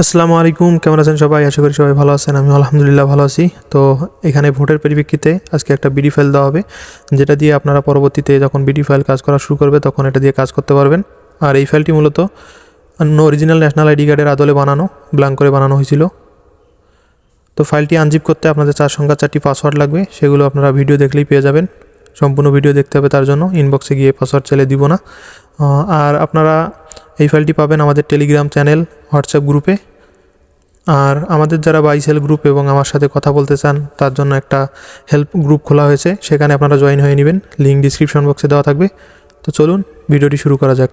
আসসালামু আলাইকুম, কেমন আছেন সবাই? আশা করি সবাই ভালো আছেন আমি আলহামদুলিল্লাহ ভালো আছি। তো এখানে ভোটের পরিপ্রেক্ষিতে আজকে একটা বিডি ফাইল দেওয়া হবে, যেটা দিয়ে আপনারা পরবর্তীতে যখন বিডি ফাইল কাজ করা শুরু করবে, তখন এটা দিয়ে কাজ করতে পারবেন। আর এই ফাইলটি মূলত অন্য অরিজিনাল ন্যাশনাল আইডি কার্ডের আদলে বানানো ব্ল্যাঙ্ক করে বানানো হয়েছিল। তো ফাইলটি আনজিপ করতে আপনাদের চার সংখ্যা চারটি পাসওয়ার্ড লাগবে, সেগুলো আপনারা ভিডিও দেখলেই পেয়ে যাবেন। সম্পূর্ণ ভিডিও দেখতে হবে তার জন্য ইনবক্সে গিয়ে পাসওয়ার্ড চাইলে দিব না। আর আপনারা এই ফাইলটি পাবেন আমাদের টেলিগ্রাম চ্যানেল, হোয়াটসঅ্যাপ গ্রুপে। আর আমাদের যারা বাইসেল গ্রুপ এবং আমার সাথে কথা বলতে চান, তার জন্য একটা হেল্প গ্রুপ খোলা হয়েছে। সেখানে আপনারা জয়েন হয়ে নেবেন। লিঙ্ক ডিসক্রিপশন বক্সে দেওয়া থাকবে। তো চলুন, ভিডিওটি শুরু করা যাক।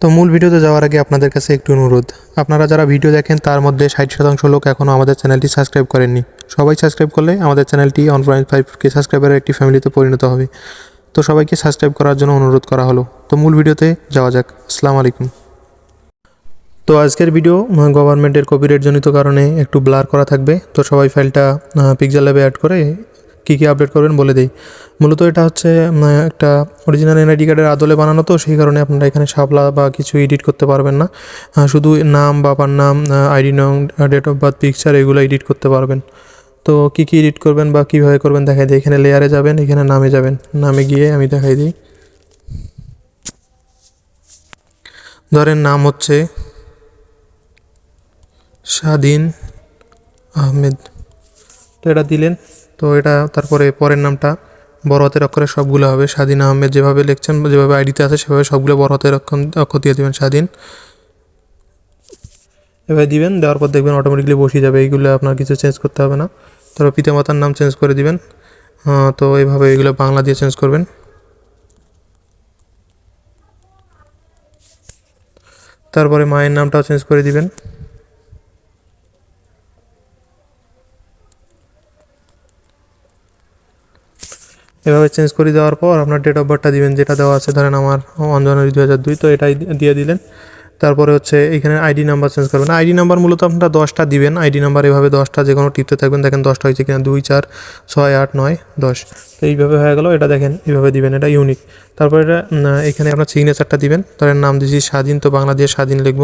তো মূল ভিডিওতে যাওয়ার আগে আপনাদের কাছে একটু অনুরোধ। আপনারা যারা ভিডিও দেখেন, তার মধ্যে ষাট শতাংশ লোক এখনও আমাদের চ্যানেলটি সাবস্ক্রাইব করেননি। সবাই সাবস্ক্রাইব করলে আমাদের চ্যানেলটি ওয়ান পয়েন্ট ফাইভ কে সাবস্ক্রাইবারের একটি ফ্যামিলিতে পরিণত হবে। তো সবাইকে সাবস্ক্রাইব করার জন্য অনুরোধ করা হলো। তো মূল ভিডিওতে যাওয়া যাক। আসসালামু আলাইকুম। তো আজকের ভিডিও গভর্নমেন্টের কপিরাইট জনিত কারণে একটু ব্লার করা থাকবে। তো সবাই ফাইলটা পিকজার ল্যাবে অ্যাড করে কী কী আপডেট করবেন বলে দেই। মূলত এটা হচ্ছে একটা অরিজিনাল এনআইডি কার্ডের আদলে বানানো, তো সেই কারণে আপনারা এখানে শাপলা বা কিছু এডিট করতে পারবেন না। শুধু নাম, বাবার নাম আইডি নং ডেট অফ বার্থ পিকচার এগুলো এডিট করতে পারবেন। তো কী কী এডিট করবেন বা কীভাবে করবেন দেখাই দিই। এখানে লেয়ারে যাবেন, এখানে নামে যাবেন। নামে গিয়ে আমি দেখাই দিই। ধরেন নাম হচ্ছে স্বাধীন আহমেদ। তো এটা দিলেন, তো এটা তারপরে পরের নামটা বড় হাতের অক্ষরে সবগুলো হবে। স্বাধীন আহমেদ যেভাবে লিখছেন, যেভাবে আইডিতে আছে, সেভাবে সবগুলো বড় হাতের অক্ষর দিয়ে দেবেন, স্বাধীন। এভাবে দিবেন, দেওয়ার পর দেখবেন অটোমেটিকলি বসিয়ে যাবে, এইগুলো আপনার কিছু চেঞ্জ করতে হবে না। তারপর পিতামাতার নাম চেঞ্জ করে দিবেন। তো এইভাবে এগুলো বাংলা দিয়ে চেঞ্জ করবেন। তারপরে মায়ের নামটাও চেঞ্জ করে দিবেন। এভাবে চেঞ্জ করে দেওয়ার পর আপনার ডেট অফ বার্থটা দিবেন, যেটা দেওয়া আছে, ধরেন আমার জানুয়ারি দু হাজার দুই, তো এটাই দিয়ে দিলেন। তারপরে হচ্ছে এখানে আইডি নাম্বার চেঞ্জ করবেন। আইডি নাম্বার মূলত আপনারা দশটা দিবেন। আইডি নাম্বার এভাবে দশটা যে কোনো টিপতে থাকবেন। দেখেন দশটা হয়েছে কিনা দুই, চার, ছয়, আট, নয়, দশ। তো এইভাবে হয়ে গেল। এটা দেখেন, এইভাবে দিবেন। এটা ইউনিক তারপরে এটা এখানে আপনার সিগনেচারটা দিবেন। ধরেন নাম দিয়েছি স্বাধীন, তো বাংলা দিয়ে স্বাধীন লিখব।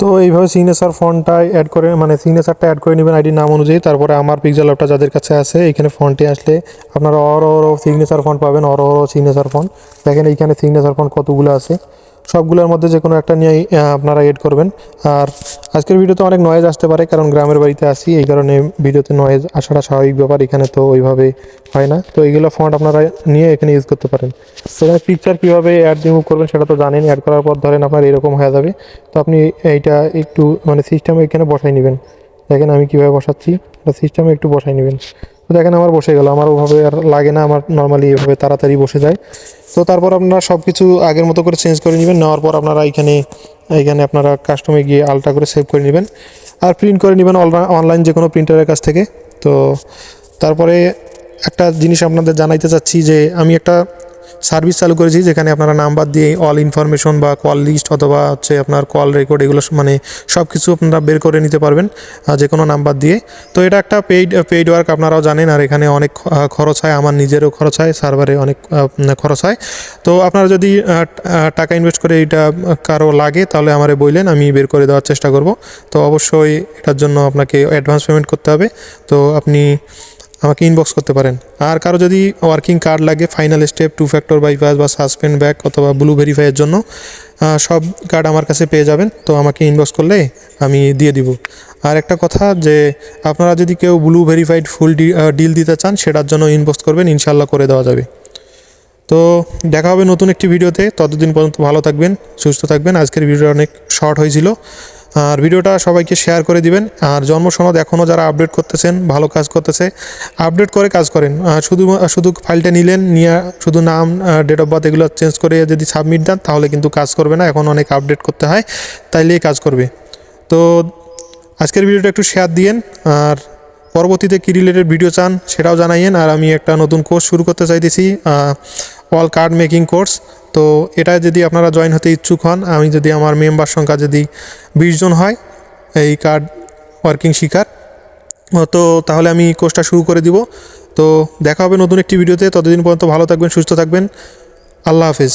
তো এইভাবে সিগনেচার ফন্টটা অ্যাড করে মানে সিগনেচারটা অ্যাড করে নেবেন আইডির নাম অনুযায়ী। তারপরে আমার পিকজাল অ্যাপটা যাদের কাছে আছে, এখানে ফন্টে আসলে আপনারা অর অর সিগনেচার ফন্ট পাবেন। অর অর সিগনেচার ফন্ট দেখেন এইখানে সিগনেচার ফন্ট কতগুলো আছে। সবগুলোর মধ্যে যে কোনো একটা নিয়ে আহ, আপনারা এড করবেন। আর আজকের ভিডিওতে অনেক নয়েজ আসতে পারে কারণ গ্রামের বাড়িতে আসি এই কারণে ভিডিওতে নয়েজ আসাটা স্বাভাবিক ব্যাপার এখানে তো ওইভাবে হয় না। তো এইগুলো ফন্ট আপনারা নিয়ে এখানে ইউজ করতে পারেন। তো এখানে পিকচার কীভাবে অ্যাড রিমুভ করবেন সেটা তো জানেন অ্যাড করার পর ধরেন আপনার এরকম হয়ে যাবে। তো আপনি এইটা একটু মানে সিস্টেমে এখানে বসাই নেবেন। দেখেন আমি কীভাবে বসাচ্ছি সিস্টেমে একটু বসাই নেবেন। দেখেন আমার বসে গেল, আমার ওভাবে আর লাগে না, আমার নর্মালি এভাবে তাড়াতাড়ি বসে যায়। তো তারপর আপনারা সব কিছু আগের মতো করে চেঞ্জ করে নেবেন, নেওয়ার পর আপনারা এখানে এখানে আপনারা কাস্টমে গিয়ে আলটা করে সেভ করে নেবেন। আর প্রিন্ট করে নেবেন অনলাইন যে কোনো প্রিন্টারের কাছ থেকে। তো তারপরে একটা জিনিস আপনাদের জানাইতে চাচ্ছি যে, আমি একটা সার্ভিস চালু করেছি, যেখানে আপনারা নাম্বার দিয়ে অল ইনফরমেশন বা কল লিস্ট অথবা হচ্ছে আপনার কল রেকর্ড এগুলো মানে সব কিছু আপনারা বের করে নিতে পারবেন যে কোনো নাম্বার দিয়ে। তো এটা একটা পেইড পেইড ওয়ার্ক আপনারাও জানেন, আর এখানে অনেক খরচ হয়, আমার নিজেরও খরচ হয় সার্ভারে অনেক খরচ হয়। তো আপনারা যদি টাকা ইনভেস্ট করে এটা কারও লাগে, তাহলে আমারে বললেন, আমি বের করে দেওয়ার চেষ্টা করব। তো অবশ্যই এটার জন্য আপনাকে অ্যাডভান্স পেমেন্ট করতে হবে। তো আপনি আমাকে ইনবক্স করতে পারেন। আর কারও যদি ওয়ার্কিং কার্ড লাগে final step two factor bypass বা সাসপেন্ড ব্যাক অথবা ব্লু ভেরিফাইয়ের জন্য সব কার্ড আমার কাছে পেয়ে যাবেন। তো আমাকে ইনবক্স করলে আমি দিয়ে দিব। আর একটা কথা যে, আপনারা যদি কেউ ব্লু ভেরিফাইড ফুল ডিল দিতে চান, সেটার জন্য ইনবক্স করবেন ইনশাল্লাহ করে দেওয়া যাবে। তো দেখা হবে নতুন একটি ভিডিওতে। ততদিন পর্যন্ত ভালো থাকবেন, সুস্থ থাকবেন। আজকের ভিডিওটা অনেক শর্ট হয়েছিল। আর ভিডিওটা সবাইকে শেয়ার করে দিবেন। আর জন্ম সনদ এখনও যারা আপডেট করতেছেন, ভালো কাজ করতেছে, আপডেট করে কাজ করেন। শুধু শুধু ফাইলটা নিলেন, নিয়ে শুধু নাম ডেট অফ বার্থ এগুলো চেঞ্জ করে যদি সাবমিট দেন, তাহলে কিন্তু কাজ করবে না। এখন অনেক আপডেট করতে হয়, তাইলেই কাজ করবে। তো আজকের ভিডিওটা একটু শেয়ার দিয়েন। আর পরবর্তীতে কী রিলেটেড ভিডিও চান সেটাও জানাইয়েন। আর আমি একটা নতুন কোর্স শুরু করতে চাইতেছি। অল কার্ড মেকিং কোর্স তো এটা যদি আপনারা জয়েন হতে ইচ্ছুক হন, আমি যদি আমার মেম্বার সংখ্যা যদি বিশ জন হয়, এই কার্ড ওয়ার্কিং শিকার, তো তাহলে আমি কোর্সটা শুরু করে দিব। তো দেখা হবে নতুন একটি ভিডিওতে ততদিন পর্যন্ত ভালো থাকবেন, সুস্থ থাকবেন, আল্লাহ হাফেজ।